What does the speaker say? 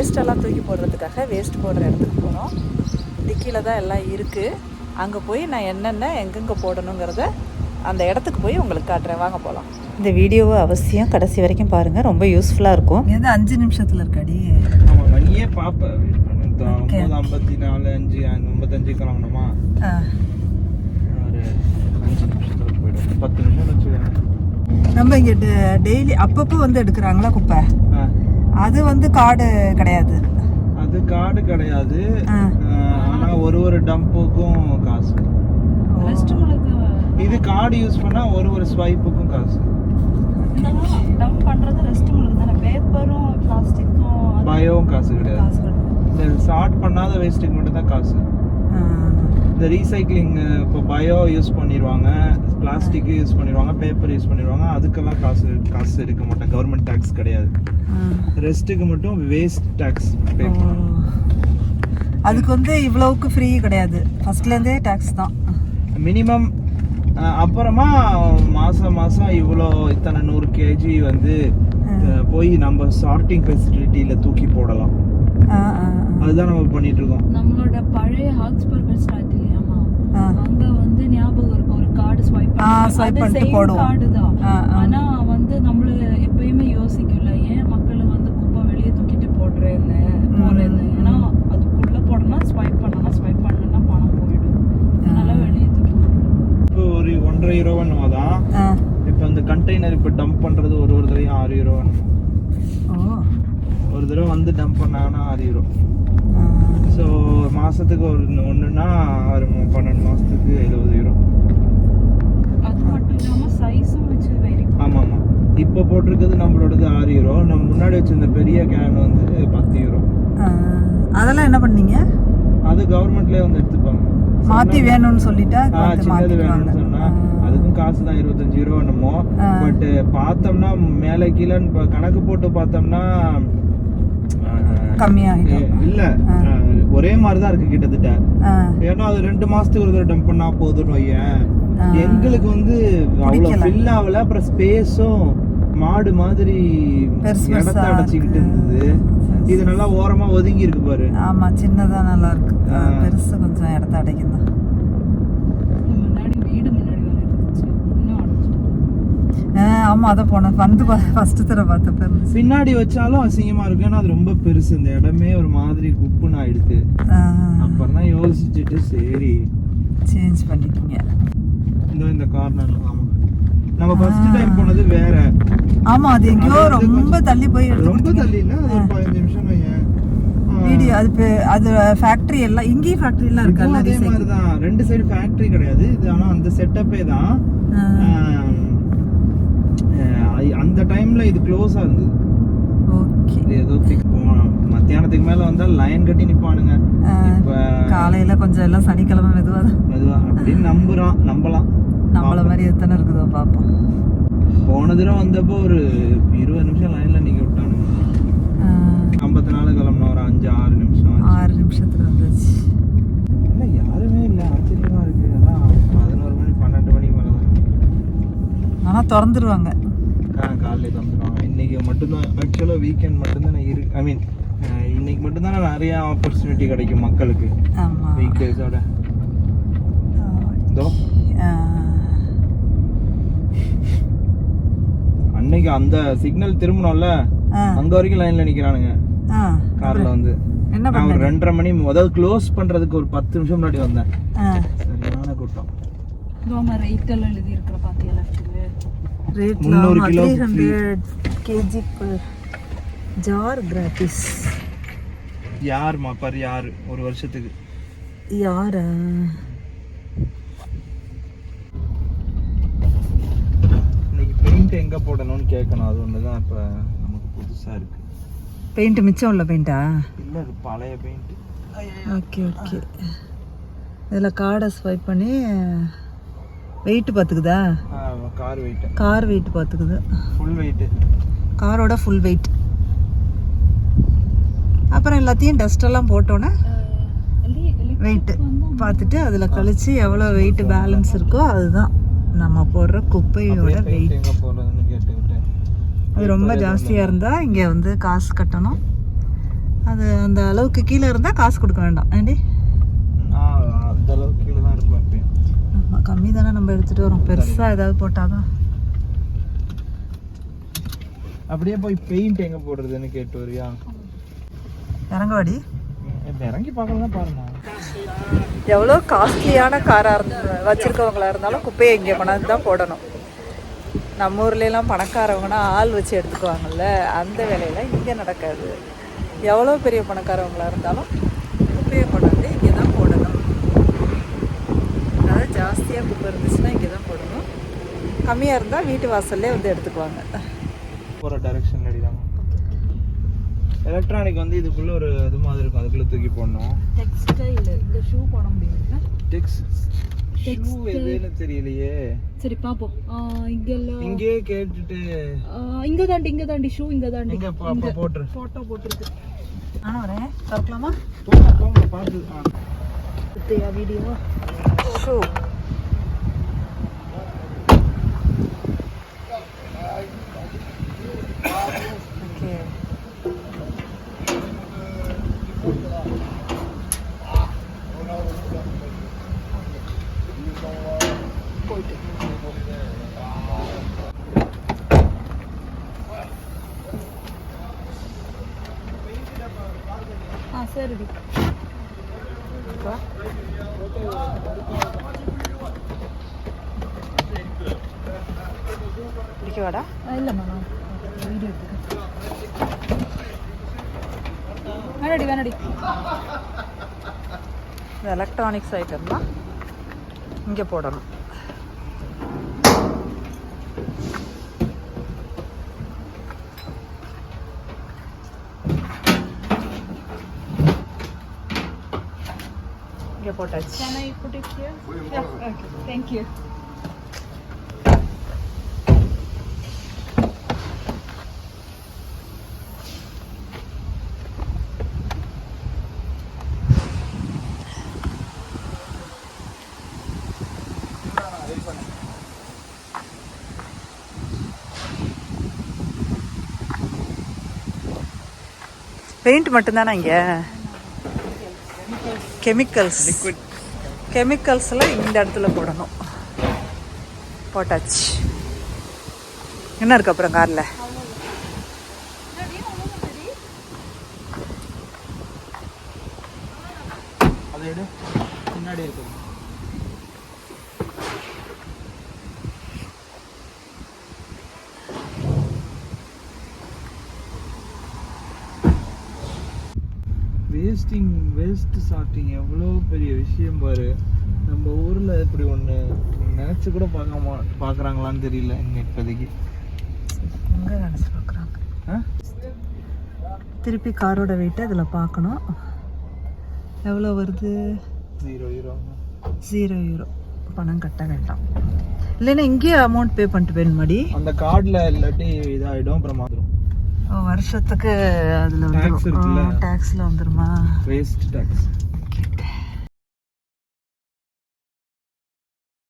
வேஸ்ட்டெல்லாம் தூக்கி போடுறதுக்காக வேஸ்ட் போடுற இடத்துக்கு போகிறோம் டிக்கியில் தான் எல்லாம் இருக்குது அங்கே போய் நான் என்னென்ன எங்கெங்கே போடணுங்கிறத அந்த இடத்துக்கு போய் உங்களுக்கு காட்டுறேன். வாங்க போகலாம் இந்த வீடியோவை அவசியம் கடைசி வரைக்கும் பாருங்கள் ரொம்ப யூஸ்ஃபுல்லாக இருக்கும். எது அஞ்சு நிமிஷத்தில் இருக்காடி ஆமாம் நீயே பார்ப்ப ஒம்பது ஐம்பத்தி நாலு அஞ்சு ஐம்பத்தஞ்சு கிளம்பணுமா? ஒரு அஞ்சு நிமிஷத்துல போயிடும். பத்து நிமிஷம் வச்சுக்கோங்க நம்ம இங்கே டெய்லி அப்பப்போ வந்து எடுக்கிறாங்களா குப்பை? ஆ, அது வந்து காடு கிடையாது. அது காடு கிடையாது. ஆனா ஒரு ஒரு டம்புக்கும் காசு. இது கார்டு யூஸ் பண்ணா ஒரு ஒரு ஸ்வைப்புக்கும் காசு. டம்ப் பண்ணுறது ரெஸ்ட் உங்களுக்கு தானே? பேப்பரும் பிளாஸ்டிக்கும் பயோவும் காசு கிடையாது. சார்ட் பண்ணாத வேஸ்ட்டுக்கு மட்டும் தான் காசு இந்த ரீசைக்ளிங் இப்போ பயோ யூஸ் பண்ணிடுவாங்க பிளாஸ்டிக் யூஸ் பண்ணிடுவாங்க பேப்பர் யூஸ் பண்ணிடுவாங்க அதுக்கெல்லாம் காசு காசு எடுக்க மாட்டாங்க. கவர்மெண்ட் டேக்ஸ் கிடையாது. ரெஸ்ட்டுக்கு மட்டும் வேஸ்ட் டேக்ஸ் பே அதுக்கு வந்து இவ்வளவுக்கு ஃப்ரீ கிடையாது. ஃபர்ஸ்ட்லேருந்தே டேக்ஸ் தான். மினிமம் அப்புறமா மாசம் மாசம் இவ்வளோ இத்தனை நூறு கேஜி வந்து போய் நம்ம சார்ட்டிங் ஃபெசிலிட்டியில தூக்கி போடலாம். அதுதான் நம்ம பண்ணிட்டு இருக்கோம். நம்மளோட பழைய ஹாக்ஸ்பர்கர் ஸ்டார்ட் இல்லையாமா ஆ. அங்க வந்து ஞாபகம் இருக்கும் ஒரு கார்டு ஸ்வைப் பண்ணிட்டு போடுவோம். ஆனா வந்து நம்மள எப்பயுமே யோசிக்கல ஏன் மக்கள் வந்து குப்பை வெளியே தூக்கிட்டு போடுறேன்னு போறேன்னு. ஏன்னா அதுக்குள்ள போடணும் ஸ்வைப் பண்ணணும் ஸ்வைப் பண்ணலன்னா பணம் போயிடும். அதனால வெளியே தூக்கி இப்போ ஒரு ஒன்றரை யூரோவா தான். இப்போ அந்த கண்டெய்னர் இப்போ டம்ப் பண்றது ஒரு ஒரு தடவையும் ஆறு யூரோ ஓ. ஒரு தடவை வந்து டம்ப் பண்ணாங்கன்னா ஆறு யூரோ. ஸோ மாசத்துக்கு ஒரு ஒன்றுனா ஆறு பன்னெண்டு மாசத்துக்கு எழுபது யூரோ சைஸும் வச்சு வெரி ஆமாம் ஆமாம் இப்போ போட்டிருக்கிறது நம்மளோடது ஆறு யூரோ நம்ம முன்னாடி வச்சிருந்த பெரிய கேன் வந்து பத்து யூரோ. அதெல்லாம் என்ன பண்ணீங்க? அது கவர்மெண்ட்லேயே வந்து எடுத்துப்பாங்க. மாத்தி வேணும்னு சொல்லிட்டா சின்னது வேணும்னு சொன்னா அதுக்கும் காசு தான் இருபத்தஞ்சு ரூபா என்னமோ. பட் பார்த்தோம்னா மேலே இப்போ கணக்கு போட்டு பார்த்தோம்னா இல்ல. ஒரே மாதிரி தான் இருக்கு கிட்டத்தட்ட. ஏன்னா அது ரெண்டு மாசத்துக்கு ஒரு தடவை டம்ப் பண்ணா போதும். எங்களுக்கு வந்து பிடிக்கல. ஃபில் ஆகல. அப்புறம் ஸ்பேஸும் மாடு மாதிரி இடத்த அடைச்சிக்கிட்டு இருக்கு. இருந்தது. இது நல்லா ஓரமா ஒதுங்கி இருக்கு பாரு. ஆமா சின்னதா நல்லா இருக்கு. பெருசு கொஞ்சம் இடத்த அடைக்கும் தான் முன்னாடி வீடு முன்னாடி வர இருந்துச்சு இன்னும் அடைச்சிட்டு ஆ, ஆமா அதான் போனேன். வந்து ஃபர்ஸ்ட் தடவை பார்த்தப்ப பின்னாடி வச்சாலும் அசிங்கமா இருக்கு. ஏன்னா அது ரொம்ப பெருசு. இந்த இடமே ஒரு மாதிரி குப்புன்னு ஆயிடுது அப்புறம் தான் யோசிச்சுட்டு சரி. சேஞ்ச் பண்ணிட்டீங்க. இந்த இந்த கார்னர்ல ஆமா நம்ம ஃபர்ஸ்ட் டைம் போனது வேற. ஆமா அது எங்கேயோ ரொம்ப தள்ளி போய் ரொம்ப. தள்ளி இல்ல அது ஒரு பதினஞ்சு நிமிஷம் வையேன். வீடியோ அது அது ஃபேக்டரி எல்லாம் இங்கேயும் ஃபேக்டரி எல்லாம் இருக்குல்ல அதே மாதிரி. தான் ரெண்டு சைடு ஃபேக்டரி கிடையாது. இது ஆனா அந்த செட்டப்பே தான். அந்த டைம்ல இது க்ளோஸா இருந்தது. இது ஏதோ மத்தியானத்துக்கு மேல வந்தா லைன் கட்டி நிப்பானுங்க. காலையில கொஞ்சம் எல்லாம் சனிக்கிழமை மெதுவா மெதுவா. அப்படின்னு நம்புறோம் நம்பலாம். நம்மள மாதிரி எத்தனை இருக்குதோ பார்ப்போம் போன தடவை வந்தப்போ ஒரு இருபது நிமிஷம் லைன்ல நிக்க விட்டானுங்க. ஐம்பத்தி நாலு கிளம்புன ஒரு அஞ்சு ஆறு நிமிஷம். ஆறு நிமிஷத்துல வந்துச்சு இல்ல யாருமே இல்ல. ஆச்சரியமா இருக்கு. அதான் பதினோரு மணி பன்னெண்டு மணிக்கு மேல தான். ஆனா திறந்துருவாங்க. மட்டும்தான் ஆக்சுவலாக வீக்கெண்ட் மட்டும்தான் நான் இரு ஐ மீன் இன்னைக்கு மட்டும்தான் நிறைய ஆப்பர்ச்சுனிட்டி கிடைக்கும் மக்களுக்கு. ஆமா. வீக் டேஸோட இதோ. அன்னைக்கு அந்த சிக்னல் திரும்பணும்ல? அங்க வரைக்கும் லைன்ல நிக்கிறானுங்க. ஆ. கார்ல வந்து. என்ன நான் ஒரு ரெண்டரை மணி அதாவது க்ளோஸ் பண்றதுக்கு ஒரு பத்து நிமிஷம் முன்னாடி வந்தேன். சரியான கூட்டம் இதோமா ரேட் எல்லாம் எழுதி இருக்கிற பாத்தியா லெஃப்ட்ல ரேட் முந்நூறு கிலோ கேஜி ஜார் கிராட்டிஸ் யாருமா பர் யார்? ஒரு வருஷத்துக்கு. யாரா? இன்னைக்கு பெயிண்ட் எங்க போடணும்னு கேட்கணும் அது ஒண்ணுதான் இப்ப நமக்கு புதுசா இருக்கு. பெயிண்ட் மிச்சம் உள்ள பெயிண்டா இல்ல அது பழைய பெயிண்ட் ஓகே ஓகே இதில் கார்டை ஸ்வைப் பண்ணி வெயிட் பார்த்துக்குதா கார் வெயிட் கார் வெயிட் பார்த்துக்குது ஃபுல் வெயிட் காரோட ஃபுல் வெயிட் அப்புறம் எல்லாத்தையும் டஸ்ட் எல்லாம் போட்டோன்னே வெயிட்டு பார்த்துட்டு அதில் கழிச்சு எவ்வளோ வெயிட் பேலன்ஸ் இருக்கோ அதுதான். நம்ம போடுற குப்பையோட வெயிட் அது ரொம்ப ஜாஸ்தியாக இருந்தால் இங்கே வந்து காசு கட்டணும். அது அந்த அளவுக்கு கீழே இருந்தால் காசு கொடுக்க வேண்டாம். ஏண்டி? கம்மி தானே நம்ம எடுத்துகிட்டு வரோம். பெருசாக ஏதாவது போட்டாதான். அப்படியே போய் பெயிண்ட் எங்க போடுறதுன்னு கேட்டு வரியா? இறங்குவாடி. இறங்கி பார்க்கலாம் பாருமா எவ்வளோ காஸ்ட்லியான காராக இருந்த வச்சுருக்கவங்களா இருந்தாலும் குப்பையை இங்கே கொண்டாந்து தான் போடணும். நம்ம ஊர்லலாம் பணக்காரவங்கன்னா ஆள் வச்சு எடுத்துக்குவாங்கல்ல அந்த வேலையெல்லாம் இங்கே நடக்காது. எவ்வளோ பெரிய பணக்காரவங்களா இருந்தாலும் குப்பையை கொண்டாந்து இங்கே தான் போடணும். அதாவது ஜாஸ்தியாக குப்பை இருந்துச்சுன்னா இங்கே தான் போடணும். கம்மியாக இருந்தால் வீட்டு வாசல்லே வந்து எடுத்துக்குவாங்க. போற டைரக்ஷன் அடிதாங்க எலக்ட்ரானிக் வந்து இதுக்குள்ள ஒரு இது மாதிரி இருக்கும். அதுக்குள்ள தூக்கி போடணும். டெக்ஸ்டைல் இந்த ஷூ போட முடியும்ல டெக்ஸ் ஷூ எதுன்னு தெரியலையே. சரி பாப்போம். இங்கெல்லாம் இங்கேயே கேட்டுட்டு. இங்க தாண்டி இங்க தாண்டி ஷூ இங்க தாண்டி எங்க போ- அப்ப போட்டுரு. போட்டோ போட்டிருக்கு. நானும் வரேன். திறக்கலாமா? போங்க போங்க பார்த்து ஆ. குத்தையா வீடியோ ஷூ ஆ சரிடி பிடிக்கவாடா இல்லைம்மா நான் வீடியோ எடுத்துக்கிறேன் வேணாடி வேணாடி இந்த எலக்ட்ரானிக்ஸ் ஐட்டம்லாம் இங்கே போடணும் இங்கே போட்டாச்சு Can I put it here? Yeah, okay. Thank you. Paint மட்டும்தானே இங்கே கெமிக்கல்ஸ் கெமிக்கல்ஸ்லாம் இந்த இடத்துல போடணும். போட்டாச்சு என்ன இருக்கு அப்புறம் காரில்? பின்னாடி இருக்குது. வேஸ்டிங் வேஸ்ட் சார்ட்டிங் எவ்வளோ பெரிய விஷயம் பாரு. நம்ம ஊரில் இப்படி ஒன்று நினச்சி கூட பார்க்க மா பார்க்குறாங்களான்னு தெரியல இன்னும் இப்போதைக்கு. எங்கே நினச்சி பார்க்குறாங்க? திருப்பி காரோட வெயிட்டை அதில் பார்க்கணும். எவ்வளோ வருது? ஜீரோ ஜீரோ ஜீரோ யூரோ பணம் கட்ட வேண்டாம். இல்லைன்னா இங்கேயே அமௌண்ட் பே பண்ணிட்டு போயிடுமாடி அந்த கார்டில் இல்லாட்டி இதாகிடும் அப்புறம் வருஷத்துக்கு அதில்? வந்துடும் டேக்ஸில் வந்துருமா? Waste tax